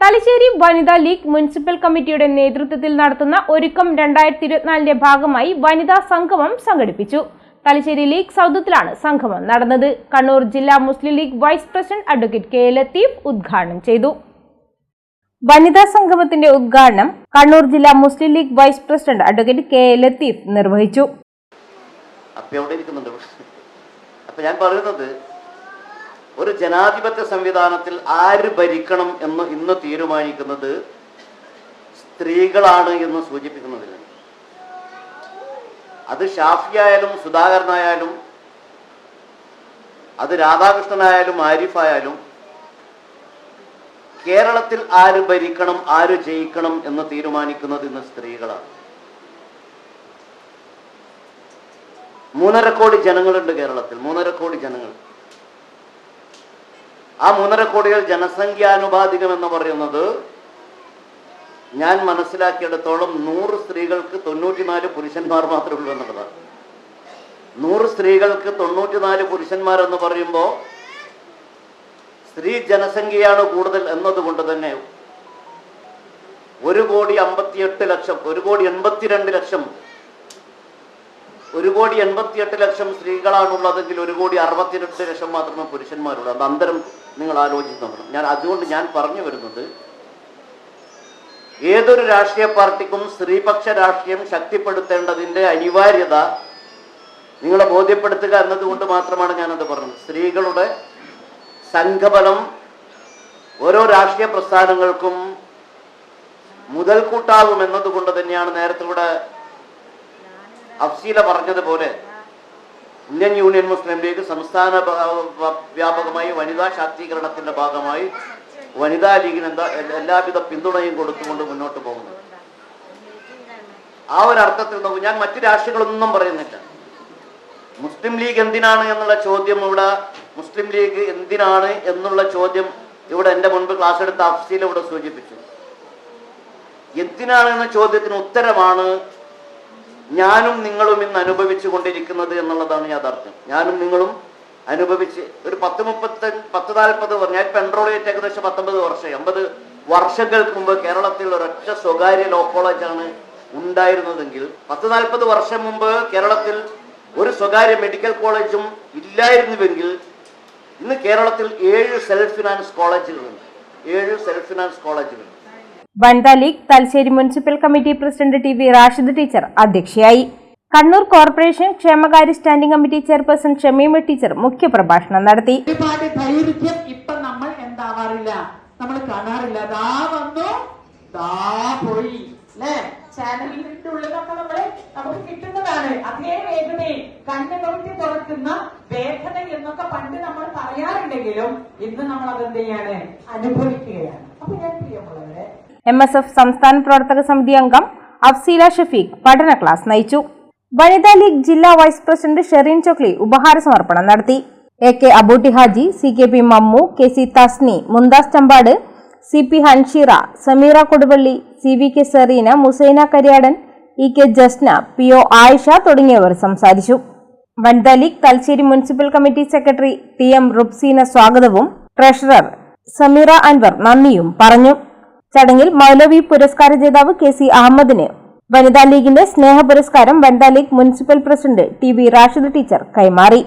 തലശ്ശേരി വനിതാ league municipal കമ്മിറ്റിയുടെ നേതൃത്വത്തിൽ നടത്തുന്ന ഒരുക്കം രണ്ടായിരത്തി ഇരുപത്തിനാലിന്റെ ഭാഗമായി വനിതാ സംഗമം സംഘടിപ്പിച്ചു. തലശ്ശേരി ലീഗ് സൗദത്തിലാണ് സംഗമം നടന്നത്. കണ്ണൂർ ജില്ലാ Muslim League vice president advocate K Latheef ഉദ്ഘാടനം ചെയ്തു. വനിതാ സംഗമത്തിന്റെ ഉദ്ഘാടനം കണ്ണൂർ ജില്ലാ Muslim League vice president advocate K Latheef നിർവഹിച്ചു. അപ്പൊ ഞാൻ പറയുന്നത് ഒരു ജനാധിപത്യ സംവിധാനത്തിൽ ആര് ഭരിക്കണം എന്ന് ഇന്ന് തീരുമാനിക്കുന്നത് സ്ത്രീകളാണ് എന്ന് സൂചിപ്പിക്കുന്നതിന്. അത് ഷാഫിയായാലും സുധാകരനായാലും അത് രാധാകൃഷ്ണനായാലും ആരിഫായാലും കേരളത്തിൽ ആര് ഭരിക്കണം ആര് ജയിക്കണം എന്ന് തീരുമാനിക്കുന്നത് ഇന്ന് സ്ത്രീകളാണ്. മൂന്നര കോടി ജനങ്ങളുണ്ട് കേരളത്തിൽ മൂന്നര കോടി ജനങ്ങൾ. ആ മൂന്നര കോടികൾ ജനസംഖ്യാനുപാതികം എന്ന് പറയുന്നത് ഞാൻ മനസ്സിലാക്കിയിടത്തോളം നൂറ് സ്ത്രീകൾക്ക് തൊണ്ണൂറ്റിനാല് പുരുഷന്മാർ മാത്രമേ ഉള്ളൂ എന്നുള്ളതാണ്. നൂറ് സ്ത്രീകൾക്ക് തൊണ്ണൂറ്റിനാല് പുരുഷന്മാർ എന്ന് പറയുമ്പോൾ സ്ത്രീ ജനസംഖ്യയാണ് കൂടുതൽ എന്നതുകൊണ്ട് തന്നെ ഒരു കോടി അമ്പത്തിയെട്ട് ലക്ഷം ഒരു കോടി എൺപത്തിരണ്ട് ലക്ഷം ഒരു കോടി എൺപത്തിയെട്ട് ലക്ഷം സ്ത്രീകളാണുള്ളതെങ്കിൽ ഒരു കോടി അറുപത്തിരണ്ട് ലക്ഷം മാത്രമേ പുരുഷന്മാരുള്ളൂ. അത് അന്തരം നിങ്ങൾ ആലോചിച്ച് നോക്കണം. ഞാൻ അതുകൊണ്ട് ഞാൻ പറഞ്ഞു വരുന്നത് ഏതൊരു രാഷ്ട്രീയ പാർട്ടിക്കും സ്ത്രീപക്ഷ രാഷ്ട്രീയം ശക്തിപ്പെടുത്തേണ്ടതിന്റെ അനിവാര്യത നിങ്ങളെ ബോധ്യപ്പെടുത്തുക എന്നതുകൊണ്ട് മാത്രമാണ് ഞാനത് പറഞ്ഞത്. സ്ത്രീകളുടെ സംഘബലം ഓരോ രാഷ്ട്രീയ പ്രസ്ഥാനങ്ങൾക്കും മുതൽക്കൂട്ടാകും എന്നതുകൊണ്ട് തന്നെയാണ് നേരത്തെ ഇവിടെ അഫ്സീല പറഞ്ഞതുപോലെ ഇന്ത്യൻ യൂണിയൻ മുസ്ലിം ലീഗ് സംസ്ഥാന വ്യാപകമായി വനിതാ ശാക്തീകരണത്തിന്റെ ഭാഗമായി വനിതാ ലീഗിന് എന്താ എല്ലാവിധ പിന്തുണയും കൊടുത്തുകൊണ്ട് മുന്നോട്ട് പോകുന്നു. ആ ഒരു അർത്ഥത്തിൽ നോക്കും ഞാൻ മറ്റു രാഷ്ട്രീയങ്ങളൊന്നും പറയുന്നില്ല. മുസ്ലിം ലീഗ് എന്തിനാണ് എന്നുള്ള ചോദ്യം ഇവിടെ മുസ്ലിം ലീഗ് എന്തിനാണ് എന്നുള്ള ചോദ്യം ഇവിടെ എന്റെ മുൻപ് ക്ലാസ് എടുത്ത അഫ്സീൽ ഇവിടെ സൂചിപ്പിച്ചു. എന്തിനാണ് എന്ന ചോദ്യത്തിന് ഉത്തരമാണ് ഞാനും നിങ്ങളും ഇന്ന് അനുഭവിച്ചു കൊണ്ടിരിക്കുന്നത് എന്നുള്ളതാണ് യാഥാർത്ഥ്യം. ഞാനും നിങ്ങളും അനുഭവിച്ച് ഒരു പത്ത് മുപ്പത്തി പത്ത് നാൽപ്പത് ഞാൻ പെൺട്രോൾ റേറ്റ് ഏകദേശം പത്തൊമ്പത് വർഷം എൺപത് വർഷങ്ങൾക്ക് മുമ്പ് കേരളത്തിൽ ഒരൊറ്റ സ്വകാര്യ ലോ കോളേജാണ് ഉണ്ടായിരുന്നതെങ്കിൽ പത്ത് നാൽപ്പത് വർഷം മുമ്പ് കേരളത്തിൽ ഒരു സ്വകാര്യ മെഡിക്കൽ കോളേജും ഇല്ലായിരുന്നുവെങ്കിൽ ഇന്ന് കേരളത്തിൽ ഏഴ് സെൽഫ് ഫിനാൻസ് കോളേജുകളുണ്ട് ഏഴ് സെൽഫ് ഫിനാൻസ് കോളേജുകൾ Vanitha League Thalassery municipal committee president T V Rashid teacher അധ്യക്ഷയായി. കണ്ണൂർ കോർപ്പറേഷൻ ക്ഷേമകാര്യ standing committee chairperson Shameema teacher മുഖ്യപ്രഭാഷണം നടത്തി. ദൈർഘ്യം ഇപ്പൊ നമ്മൾ എന്താവാറില്ല? നമ്മൾ കാണാറില്ല. ദാ വന്നു. ദാ പോയി. അല്ലേ ചാനലിന്റെ ഉള്ളിലൊക്കെ നമ്മൾ നമുക്ക് കിട്ടുന്നതാണ്. അതേ വേഗതയിൽ കണ്ണ് നോക്കി തുറക്കുന്ന വേദന എന്നൊക്കെ പണ്ട് നമ്മൾ പറയാറുണ്ടെങ്കിലും ഇന്ന് നമ്മൾ അതെന്ത് ചെയ്യാണ്? അനുഭവിക്കുകയാണ്. അപ്പൊ ഞാൻ പ്രിയമുള്ളവരെ എം എസ് എഫ് സംസ്ഥാന പ്രവർത്തക സമിതി അംഗം അഫ്സീല ഷഫീഖ് പഠന ക്ലാസ് നയിച്ചു. വനിതാ ലീഗ് ജില്ലാ വൈസ് പ്രസിഡന്റ് ഷെറീൻ ചോക്ലി ഉപഹാര സമർപ്പണം നടത്തി. A K Abootty Haji C K P Mammu K C Thasni Mumtaz Champad C P Hansheera Sameera Koduvally C V K Sereena Musaina Kariyadan E K Jasna P O Ayisha തുടങ്ങിയവർ സംസാരിച്ചു. Vanitha League Thalassery municipal committee secretary T M Rubseena സ്വാഗതവും treasurer Sameera Anwar നന്ദിയും പറഞ്ഞു. ചടങ്ങിൽ മൗലവി പുരസ്കാര ജേതാവ് K C അഹമ്മദിന് വനിതാ ലീഗിന്റെ സ്നേഹ പുരസ്കാരം Vanitha League municipal president T V Rashid teacher കൈമാറി.